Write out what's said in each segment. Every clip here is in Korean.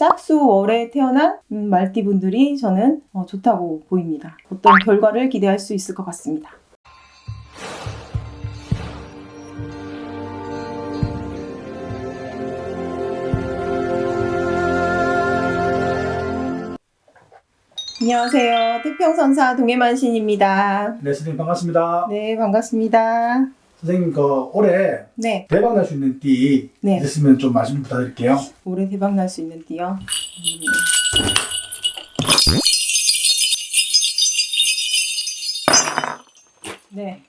짝수월에 태어난 음, 말띠분들이 저는 어, 좋다고 보입니다. 어떤 결과를 기대할 수 있을 것 같습니다. 안녕하세요. 태평선사 동해만신입니다. 네, 선생님 반갑습니다. 네, 반갑습니다. 선생님 그 올해 네, 대박 날 수 있는 띠 네. 있으면 좀 말씀 좀 부탁드릴게요. 올해 대박 날 수 있는 띠요. 음. 네.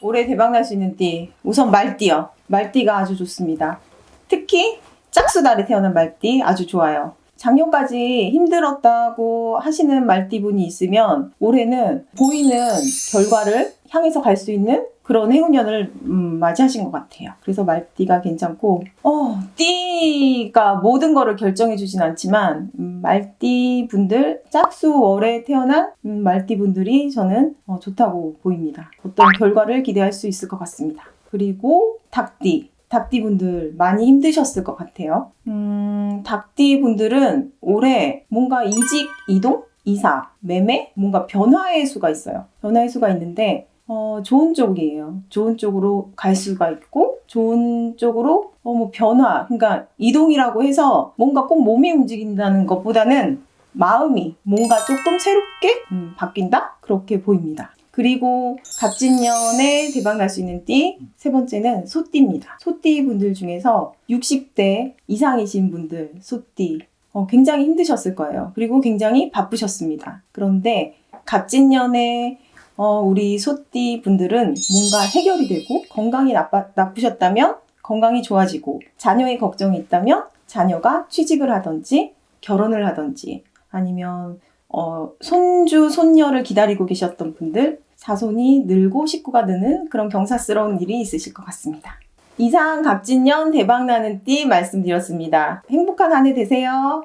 올해 대박 날 수 있는 띠. 우선 말띠요. 말띠가 아주 좋습니다. 특히 짝수달에 태어난 말띠 아주 좋아요. 작년까지 힘들었다고 하시는 말띠분이 있으면 올해는 보이는 결과를 향해서 갈 수 있는 그런 해운년을 음, 맞이하신 것 같아요. 그래서 말띠가 괜찮고, 어, 띠가 모든 거를 결정해 주진 않지만, 음, 말띠 분들, 짝수 월에 태어난 음, 말띠 분들이 저는 어, 좋다고 보입니다. 어떤 결과를 기대할 수 있을 것 같습니다. 그리고 닭띠. 닭띠 분들 많이 힘드셨을 것 같아요. 음, 닭띠 분들은 올해 뭔가 이직, 이동, 이사, 매매, 뭔가 변화의 수가 있어요. 변화의 수가 있는데, 어, 좋은 쪽이에요. 좋은 쪽으로 갈 수가 있고, 좋은 쪽으로, 어, 뭐, 변화. 그러니까, 이동이라고 해서 뭔가 꼭 몸이 움직인다는 것보다는 마음이 뭔가 조금 새롭게 음, 바뀐다? 그렇게 보입니다. 그리고 갑진년에 대박 날 수 있는 띠, 세 번째는 소띠입니다. 소띠 분들 중에서 60대 이상이신 분들, 소띠, 어, 굉장히 힘드셨을 거예요. 그리고 굉장히 바쁘셨습니다. 그런데 갑진년에 어, 우리 소띠 분들은 뭔가 해결이 되고 건강이 나빠, 나쁘셨다면 건강이 좋아지고 자녀의 걱정이 있다면 자녀가 취직을 하든지 결혼을 하든지 아니면 어, 손주, 손녀를 기다리고 계셨던 분들 자손이 늘고 식구가 느는 그런 경사스러운 일이 있으실 것 같습니다. 이상 갑진년 대박나는 띠 말씀드렸습니다. 행복한 한 해 되세요.